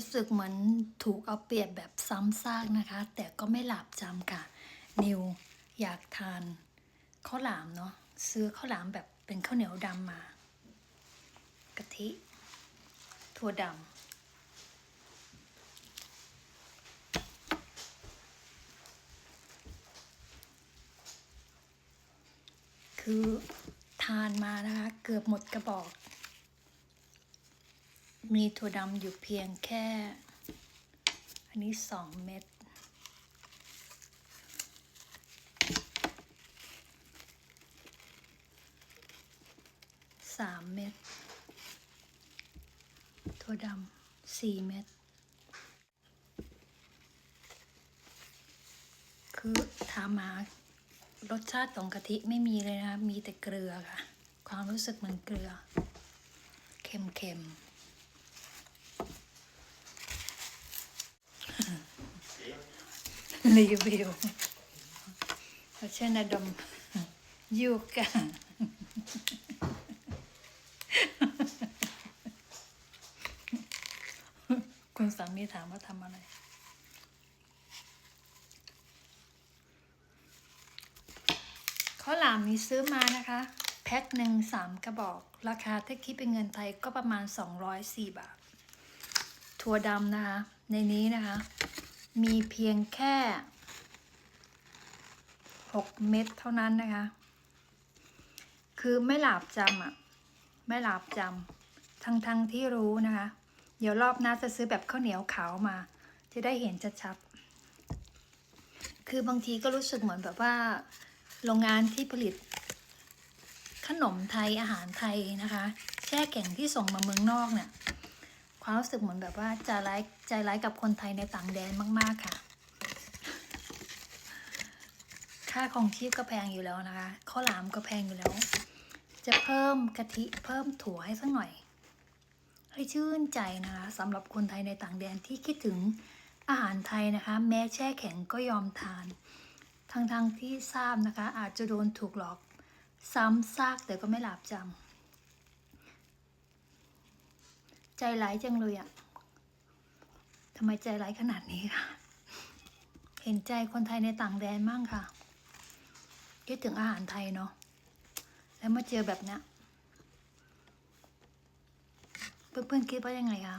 รู้สึกเหมือนถูกเอาเปรียบแบบซ้ำซากนะคะ แต่ก็ไม่หลับจำค่ะ นิวอยากทานข้าวหลามเนาะซื้อข้าวหลามแบบเป็นข้าวเหนียวดำมากะทิ ถั่วดำคือทานมานะคะ เกือบหมดกระบอก มีถั่วดำอยู่เพียงแค่ อันนี้สองเม็ด สามเม็ด ถั่วดำสี่เม็ด คือถามารสชาติของกะทิไม่มีเลยนะ มีแต่เกลือค่ะ ความรู้สึกเหมันเกลือ เค็มๆ รีวิวเพราเช่นดมยูกะคุณสามีถามว่าทำอะไร ข้าวหลามนี้ซื้อมานะคะ แพ็คหนึ่งสามกระบอก ราคาถ้าคิดเป็นเงินไทยก็ประมาณ 204 บาท ถั่วดำนะคะ ในนี้นะคะ มีเพียงแค่ 6 เม็ดเท่านั้นนะคะ คือไม่หลาบจำอะไม่หลาบจำทั้งทั้งที่รู้นะคะ เดี๋ยวรอบหน้าจะซื้อแบบข้าวเหนียวขาวมา จะได้เห็นชัดๆคือบางทีก็รู้สึกเหมือนแบบว่า โรงงานที่ผลิต ขนมไทยอาหารไทยนะคะ แช่แข็งที่ส่งมาเมืองนอกเนี่ย ความรู้สึกเหมือนแบบว่าใจร้ายใจร้ายกับคนไทยในต่างแดนมาก ๆค่ะ ค่าของชีพก็แพงอยู่แล้วนะคะข้าวหลามก็แพงอยู่แล้ว จะเพิ่มกะทิเพิ่มถั่วให้สักหน่อย ให้ชื่นใจนะคะสำหรับคนไทยในต่างแดนที่คิดถึงอาหารไทยนะคะ แม้แช่แข็งก็ยอมทาน ทั้งๆทที่ทราบนะคะ อาจจะโดนถูกหลอก ซ้ำซากแต่ก็ไม่หลับจำ ใจร้ายจังเลยอะทำไมใจร้ายขนาดนี้ค่ะ เห็นใจคนไทยในต่างแดนมั่งค่ะคิดถึงอาหารไทยเนาะ แล้วมาเจอแบบเนี้ยเพื่อนๆคิดว่ายังไงคะ